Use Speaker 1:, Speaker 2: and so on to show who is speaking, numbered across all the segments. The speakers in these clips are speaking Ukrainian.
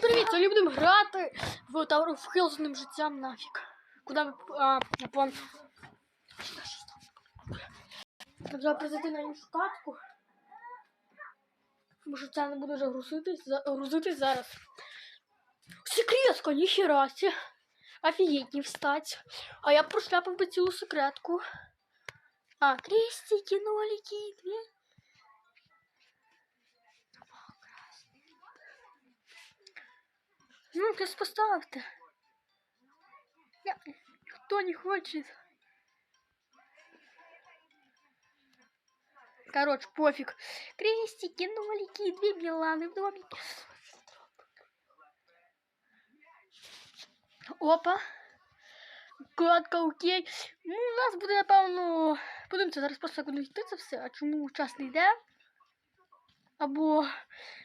Speaker 1: Всім привіт! Сьогодні будемо грати в Tower of Hill з одним життям нафіг. Куди ми а, план. Треба прийти на іншу катку. Що це не буде вже грузитись, грузитись зараз. Секретка, ніхера сі. Офігеть, не встать. А я прошляпав би цілу секретку. А, крестики, нолики, дві. Ну, ты поставьте. Я, никто не хочет. Короче, пофиг. Крестики, нолики, две Миланы в домике. Опа. Кладка, окей. Ну, у нас буде, напевно. Подивимося, зараз просто як це все. А чому час не йде? Або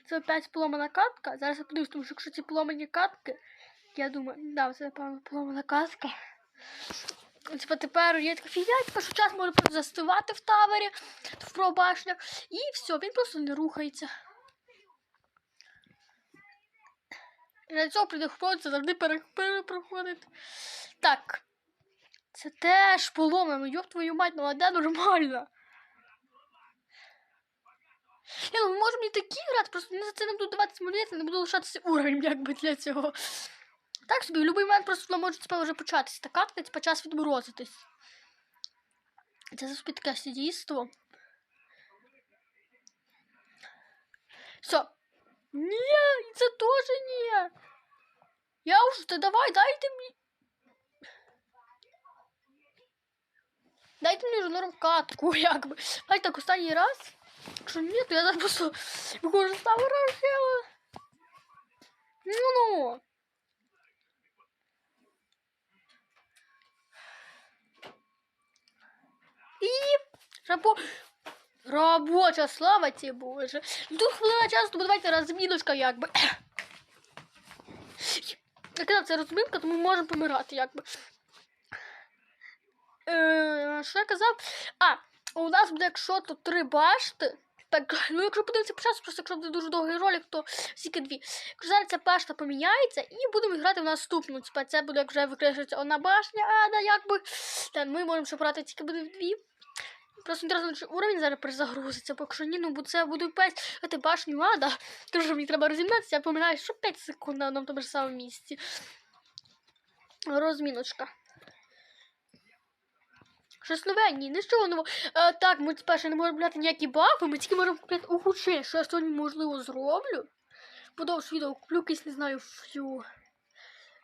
Speaker 1: це опять поломана катка. Зараз я подивлюсь, тому що якщо ці поломані катки, я думаю, да, це напевно поломана катка. Типа тепер є така фігня, що час може застивати в тавері, в пробашнях, і все, він просто не рухається. І на цього прийде хлопця завжди пере- перепроходить. Так. Це теж поломано, йоб твою мать, ну а де нормально? Я ну, можемо і такі грати, просто за це не буду давати смоліти, не буду лишатися уровень, якби для цього. Так собі, в будь-який момент просто вона може типа, вже початися. Та катка, типа, час відморозитись. Це собі таке сидійство. Все. Ні, це теж ні. Я вже, та давай, дайте мені. Дайте мені вже норм катку, якби. Давайте так останній раз. Якщо ні, то я зараз просто виходжу з тавера. Ну ну. І рабо... робоча слава ті боже. Ну, Тут хвилина часу, тому давайте розміночка якби. Я казав, це розминка, тому ми можемо помирати якби. Е, що я казав? А, у нас буде, якщо то три башти. Так, ну якщо подивитися по часу, просто якщо буде дуже довгий ролик, то тільки дві. Якщо зараз ця башта поміняється, і будемо грати в наступну. Типа це буде, як вже викреслюється одна башня, а да, якби. Та ми можемо ще брати тільки буде дві. Просто інтересно, чи уровень зараз перезагрузиться, бо якщо ні, ну бо це буде опять ти башню ада. Тому що мені треба розімнатися, я поминаю, що 5 секунд на одному тому ж самому місці. Розміночка. Щось нове, ні, нічого нового. Е, так, ми спершу не можемо купляти ніякі бафи, ми тільки можемо купляти ухудшення, що я сьогодні, можливо, зроблю. Подовж відео куплю якийсь, не знаю, фью.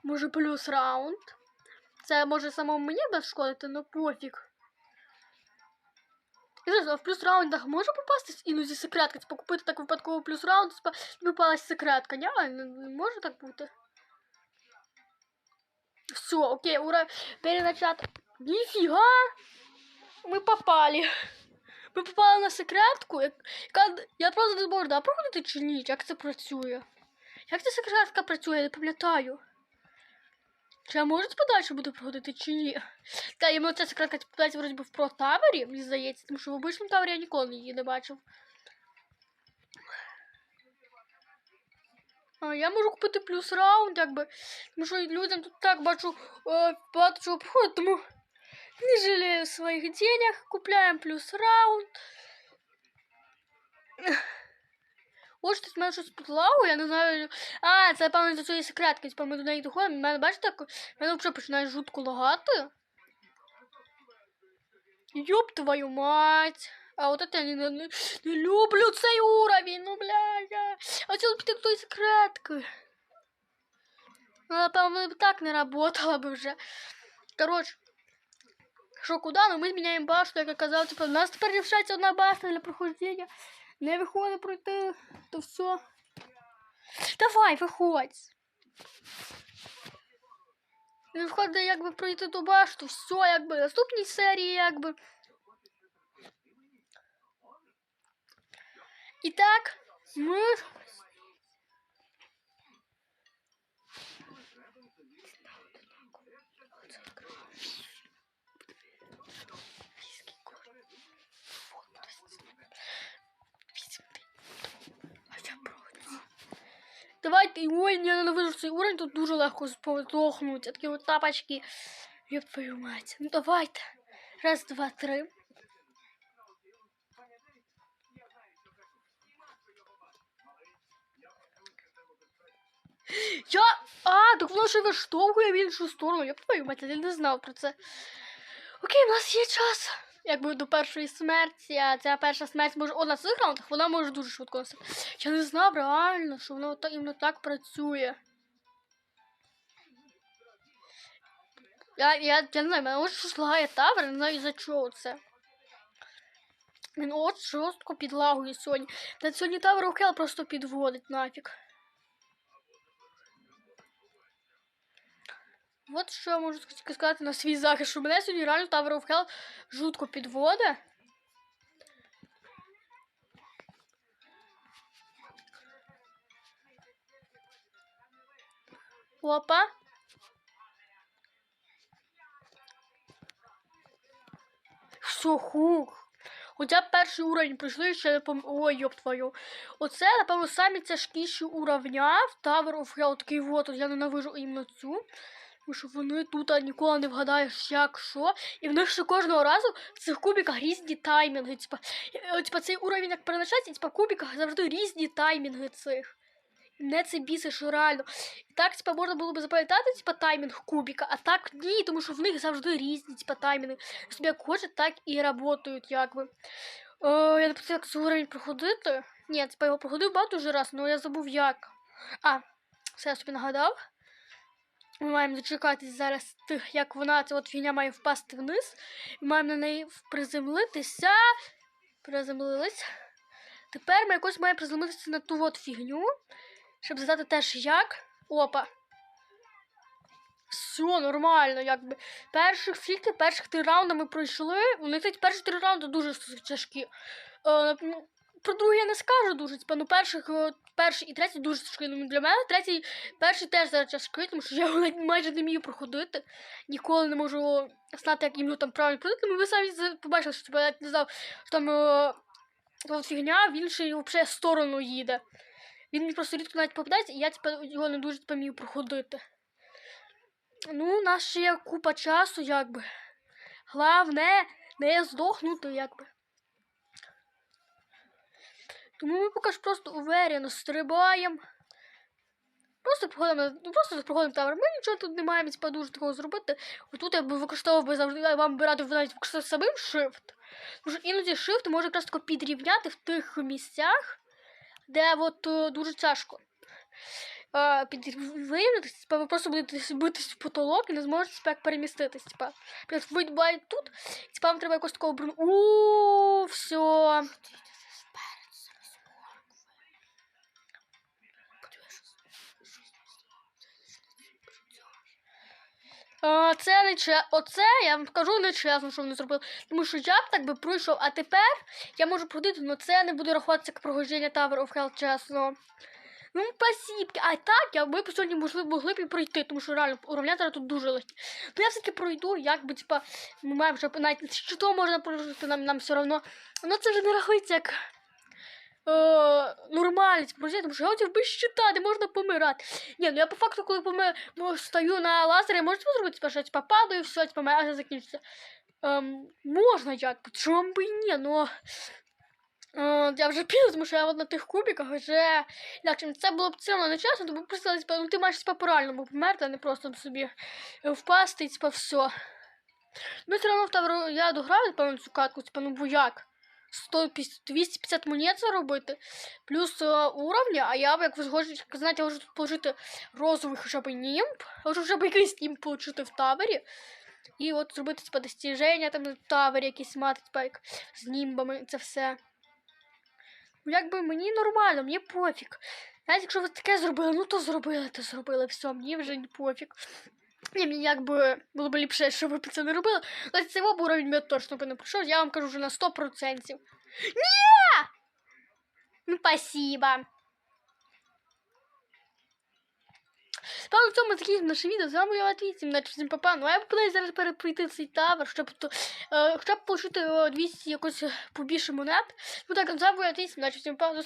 Speaker 1: Може, плюс раунд. Це може самому мені без шкодити, ну пофіг. І зараз, а в плюс раундах може попасти іноді секретка, типу купити так випадково плюс раунд, типу випалась секретка. Ні, не, не може так бути. Все, окей, ура, переначати. Ніфіга! Ми попали. Ми попали на секретку, яка я просто не можу да, проходити чи ні, як це працює. Як ця секретка працює, я не пам'ятаю. Чи я можу подальше буду проходити чи ні? Та йому ця секретка попадається вроді би в про мені здається, тому що в обичному тавері я ніколи її не бачив. А, я можу купити плюс раунд, якби. Тому що людям тут так бачу е, багато чого приходить, тому не жалею своих денег. Купляем плюс раунд. Ось тут мене щось підлагу, я не знаю. А, це певно за цієї секретки. Типа ми до неї доходимо. Мене бачите, мене взагалі починає жутко лагати. Ёб твою мать. А от это я не, не, не люблю цей уровень, ну бля, я хотіла піти до тої секретки. Напевно, б так не работало би вже. Короче. Що куди? Ну ми зміняємо башту, як я казав, типу, у нас тепер лишається одна башта для прохождення. Не виходить пройти, то все. Давай, виходь. Не виходить, якби пройти ту башту, все, якби. Наступній серії, якби. І так, ми. Давайте, ой, я ненавижу цей уровень, тут дуже легко здохнути. Такі от тапочки. Ёб твою мать. Ну давайте. Раз, два, три. Я. А, так воно ще виштовхує в іншу сторону. Я твою мать, я не знав про це. Окей, у нас є час. Якби до першої смерті, а ця перша смерть може о, на цих раундах, вона може дуже швидко настати. Я не знав реально, що воно іменно так працює. Я, я, я не знаю, мене ось щось лагає тавер, не знаю за чого це. Він от жорстко підлагує сьогодні. Та сьогодні тавер Хел просто підводить нафіг. От що я можу ска- сказати на свій захист, що мене сьогодні реально Tower of Hell жутко підводить. Опа. Що хук? Хоча перший уровень пройшли, ще не пом... Ой, йоп твою. Оце, напевно, самі тяжкіші уровня в Tower of Hell. Такий вот, от я ненавижу іменно цю. Тому що вони тут ніколи не вгадаєш, як що. І в них ще кожного разу в цих кубиках різні таймінги. Типа, е, цей уровень як передбачається, типа в кубиках завжди різні таймінги цих. Мене це бісить, що реально. І так, типа, можна було би запам'ятати, типа, таймінг кубика, а так ні, тому що в них завжди різні, типа, таймінги. Собі як хочуть, так і працюють, якби. О, я не як цей уровень проходити. Ні, типа його проходив багато вже раз, але я забув як. А, все я собі нагадав. Ми маємо дочекатись зараз тих, як вона, ця от фігня має впасти вниз. Ми маємо на неї приземлитися. Приземлились. Тепер ми якось маємо приземлитися на ту от фігню. Щоб знати теж як. Опа. Все, нормально, якби. Перших скільки, перших три раунди ми пройшли. Вони кстати, перші три раунди дуже тяжкі. Е, ну, про другі я не скажу дуже. Типа, ну перших, перший і третій дуже тяжкі. Ну, для мене третій, перший теж зараз тяжкий, тому що я його майже не вмію проходити. Ніколи не можу знати, як їм там правильно проходити. Ну, ви самі побачили, що типа, я не знав, що там от фігня, він ще й взагалі в сторону їде. Він мені просто рідко навіть попадається, і я типа, його не дуже типа, вмію проходити. Ну, у нас ще є купа часу, якби. Головне, не здохнути, якби. Тому ми поки що просто уверено стрибаємо. Просто проходимо, ну просто проходимо тавер. Ми нічого тут не маємо типа, дуже такого зробити. Отут я би використовував би завжди, вам би радив навіть використовувати самим shift. Тому що іноді shift може якраз тако підрівняти в тих місцях, де от е, дуже тяжко. Е, підрівнятися, типа, ви просто будете битись в потолок і не зможете типа, як переміститись. Типа, ви буваєте тут, і типа, вам треба якось такого бруну. Ууу, все. Це не че... Оце я вам скажу не чесно, що вони зробили. Тому що я б так би пройшов, а тепер я можу пройти, але це не буде рахуватися як проходження Tower of Hell, чесно. Ну, спасибо. А так, я ми б сьогодні можливо могли б і пройти, тому що реально уравнятора тут дуже легкі. Ну я все-таки пройду, як би, типа, ми маємо вже навіть що можна прожити, нам, нам все одно. Ну це вже не рахується як. Е, нормально, типу, тому що я хотів би щитати, можна помирати. Ні, ну я по факту, коли помир, ну, стою на лазері, можете зробити, типу, що я типа падаю, все, типа, моя закінчиться. Ем, можна як, чому б і ні, но... Е, я вже пізно, тому що я от на тих кубиках вже... Інакше це було б ціло не чесно, то б просто, типа, ну ти маєш типа, по-реальному померти, а не просто собі впасти, і, типа, все. Ну, все одно я дограю, напевно, цю катку, типа, ну бо як? 150, 250 монет заробити, плюс е, уровня, а я, як ви хочете знаєте, я можу тут положити розовий хоча б німб, можу вже б якийсь німб отримати в таборі. І от зробити типа достіження там в таборі якісь мати, типа як з німбами, це все. Ну, якби мені нормально, мені пофіг. Навіть якщо ви таке зробили, ну то зробили, то зробили, все, мені вже не пофіг. Ні, мені якби було б ліпше, щоб ви це не робили. Але цей уровень я точно би не пройшов, я вам кажу вже на 100%. Ні! Ну, спасибо. Певно, в цьому закінчимо наше відео. З вами я Матвій, наче всім папа. Ну, а я попитаюся зараз перепройти цей тавер, щоб то, е, хоча отримати 200 якось побільше монет. Ну так, з вами я Матвій, наче всім папа.